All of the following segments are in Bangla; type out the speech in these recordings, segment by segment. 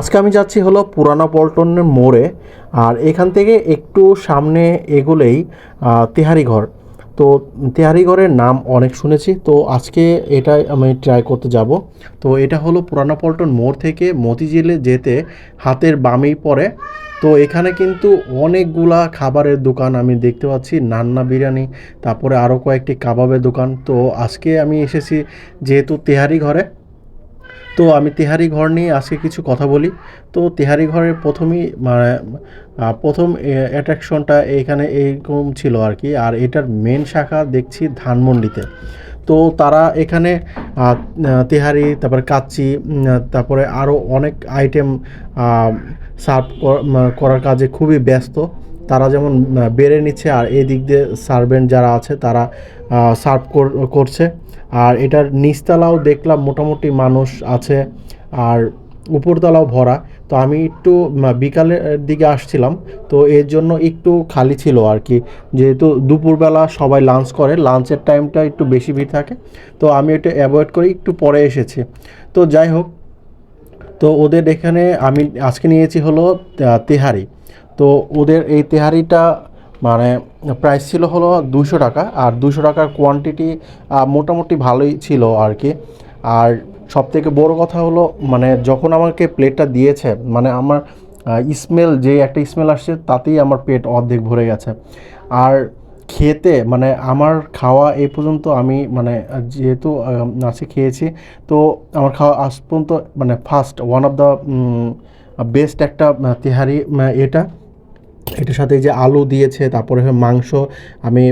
আজকে আমি যাচ্ছি হলো পুরানা পল্টনের মোড়ে, আর এখান থেকে একটু সামনে এগোলেই তেহারি ঘর। তো তেহারি ঘরের নাম অনেক শুনেছি, তো আজকে এটাই আমি ট্রাই করতে যাব। তো এটা হলো পুরানা পল্টন মোড় থেকে মতিঝিলে যেতে হাতের বামেই পড়ে। তো এখানে কিন্তু অনেকগুলা খাবারের দোকান আমি দেখতে পাচ্ছি, নান্না বিরিয়ানি, তারপরে আরও কয়েকটি কাবাবের দোকান। তো আজকে আমি এসেছি যেহেতু তেহারি ঘরে তো আমি তেহারি ঘর নিয়ে আজকে কিছু কথা বলি। তো তেহারি ঘরের প্রথমেই মানে প্রথম অ্যাট্রাকশনটা এইখানে এইরকম ছিল আর কি। আর এটার মেন শাখা দেখছি ধানমন্ডিতে। তো তারা এখানে তেহারি, তারপরে কাচ্চি তারপরে আরও অনেক আইটেম সার্ভ করার কাজে খুবই ব্যস্ত। তারা যেমন বেড়ে নিচ্ছে আর এই দিক দিয়ে সার্ভেন্ট যারা আছে তারা সার্ভ করছে। আর এটার নিচতলাও দেখলাম মোটামুটি মানুষ আছে আর উপরতলাও ভরা। তো আমি একটু বিকালের দিকে আসছিলাম। তো এর জন্য একটু খালি ছিল আর কি। যেহেতু দুপুরবেলা সবাই লাঞ্চ করে লাঞ্চের টাইমটা একটু বেশি ভিড় থাকে। তো আমি এটা অ্যাভয়েড করে একটু পরে এসেছি। তো যাই হোক, তো ওদের এখানে আমি আজকে নিয়েছি হলো তেহারি। তো ওদের এই তেহারিটা মানে প্রাইস ছিল হলো দুশো টাকা, আর দুশো টাকার কোয়ান্টিটি মোটামুটি ভালোই ছিল আর কি আর সব থেকে বড়ো কথা হলো মানে যখন আমাকে প্লেটটা দিয়েছে মানে আমার স্মেল যে একটা স্মেল আসছে, তাতেই আমার পেট অর্ধেক ভরে গেছে। আর খেতে মানে আমার খাওয়া এই পর্যন্ত আমি মানে যেহেতু আজকে খেয়েছি, তো আমার খাওয়া আজ পর্যন্ত মানে first one of the best একটা তেহারি এটা। এটার সাথে যে আলু দিয়েছে, তারপরে মাংস। আমি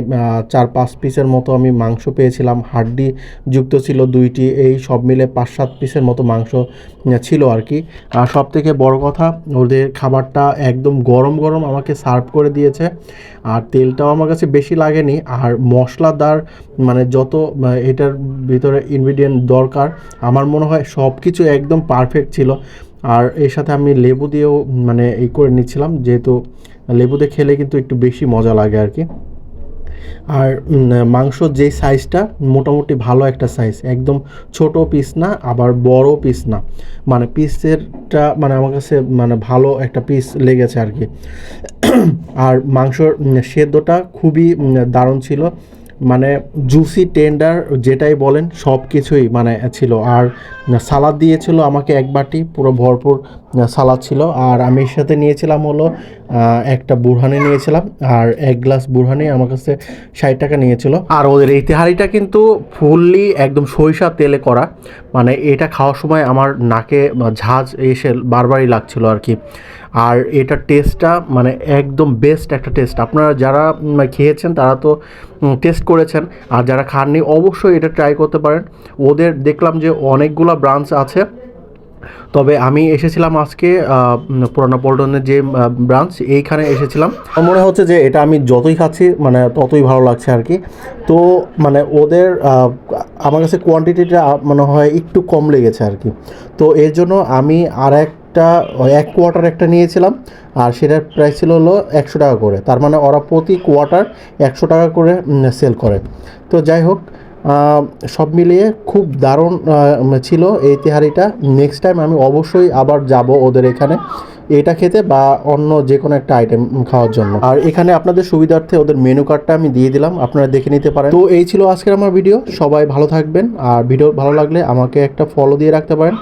চার পাঁচ পিসের মতো আমি মাংস পেয়েছিলাম। হাড্ডি যুক্ত ছিল দুইটি, এই সব মিলে পাঁচ সাত পিসের মতো মাংস ছিল আর কি আর সব থেকে বড় কথা, ওদের খাবারটা একদম গরম গরম আমাকে সার্ভ করে দিয়েছে। আর তেলটাও আমার কাছে বেশি লাগেনি। আর মশলাদার মানে যত এটার ভিতরে ইনগ্রিডিয়েন্ট দরকার, আমার মনে হয় সব কিছু একদম পারফেক্ট ছিল। আর এর সাথে আমি লেবু দিয়েও মানে এই করে নিচ্ছিলাম, যেহেতু লেবু দিয়ে খেলে কিন্তু একটু বেশি মজা লাগে আর কি। আর মাংস যে সাইজটা মোটামুটি ভালো একটা সাইজ একদম ছোট পিস না, আবার বড় পিস না। মানে পিসেরটা মানে আমার কাছে মানে ভালো একটা পিস লেগেছে আর কি। আর মাংসর সেদ্ধটা খুবই দারুণ ছিল। মানে জুসি টেন্ডার যেটাই বলেন সব কিছুই মানে ছিল। আর সালাদ দিয়েছিল আমাকে এক বাটি, পুরো ভরপুর সালাদ ছিল। আর আমি এর সাথে নিয়েছিলাম হলো একটা বুরহানি নিয়েছিলাম। আর এক গ্লাস বুরহানি আমার কাছে ষাট টাকা নিয়েছিল। আর ওদের এই তেহারিটা কিন্তু ফুললি একদম সরিষা তেলে করা। মানে এটা খাওয়ার সময় আমার নাকে ঝাঁজ এসে বারবারই লাগছিল আর কি। আর এটার টেস্টটা মানে একদম বেস্ট একটা টেস্ট আপনারা যারা খেয়েছেন তারা তো টেস্ট করেছেন। আর যারা খাননি অবশ্যই এটা ট্রাই করতে পারেন। ওদের দেখলাম যে অনেকগুলো ব্রাঞ্চ আছে। তবে আমি এসেছিলাম আজকে পুরানো পল্টনের যে ব্রাঞ্চ এইখানে এসেছিলাম। মনে হচ্ছে যে এটা আমি যতই খাচ্ছি মানে ততই ভালো লাগছে আর কি। তো মানে ওদের আমার কাছে কোয়ান্টিটিটা মনে হয় একটু কম লেগেছে আর কি। তো এর জন্য আমি আর একটা এক কোয়ার্টার একটা নিয়েছিলাম, আর সেটার প্রাইস ছিল হলো একশো টাকা করে। তার মানে ওরা প্রতি কোয়ার্টার একশো টাকা করে সেল করে। তো যাই হোক সব মিলিয়ে খুব দারুণ ছিল এই তেহারিটা। নেক্সট টাইম আমি অবশ্যই আবার যাব ওদের এখানে, এটা খেতে বা অন্য যে কোনো একটা আইটেম খাওয়ার জন্য। আর এখানে আপনাদের সুবিধার্থে ওদের মেনু কার্ডটা আমি দিয়ে দিলাম, আপনারা দেখে নিতে পারেন। তো এই ছিল আজকের আমার ভিডিও সবাই ভালো থাকবেন, আর ভিডিও ভালো লাগলে আমাকে একটা ফলো দিয়ে রাখতে পারেন।